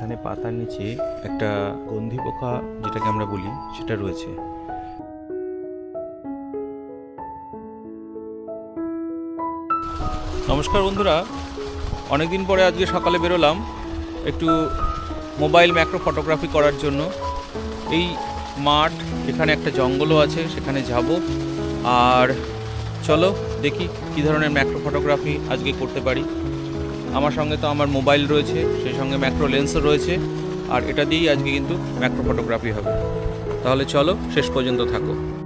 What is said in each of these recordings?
পাতার নিচে একটা গন্ধি পোকা যেটাকে আমরা বলি, সেটা রয়েছে। নমস্কার বন্ধুরা। অনেকদিন পরে আজকে সকালে বেরোলাম একটু মোবাইল ম্যাক্রো ফটোগ্রাফি করার জন্য। এই মাঠ, এখানে একটা জঙ্গলও আছে, সেখানে যাব। আর চলো দেখি কী ধরনের ম্যাক্রো ফটোগ্রাফি আজকে করতে পারি। আমার সঙ্গে তো আমার মোবাইল রয়েছে, সেই সঙ্গে ম্যাক্রো লেন্সও রয়েছে, আর এটা দিয়েই আজকে কিন্তু ম্যাক্রো ফটোগ্রাফি হবে। তাহলে চলো, শেষ পর্যন্ত থাকো।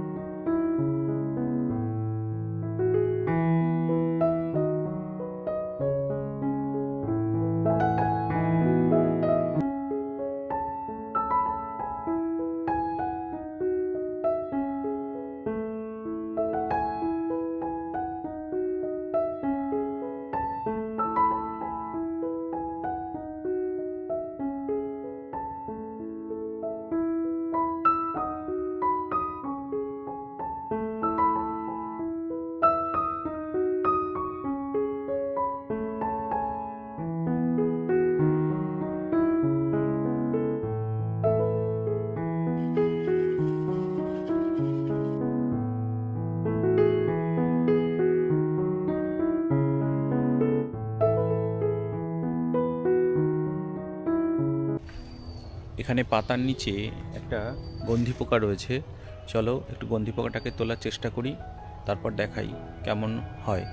এখানে পাতার নিচে একটা গন্ধি পোকা রয়েছে। চলো একটু গন্ধি পোকাটাকে তোলার চেষ্টা করি, তারপর দেখাই কেমন হয়।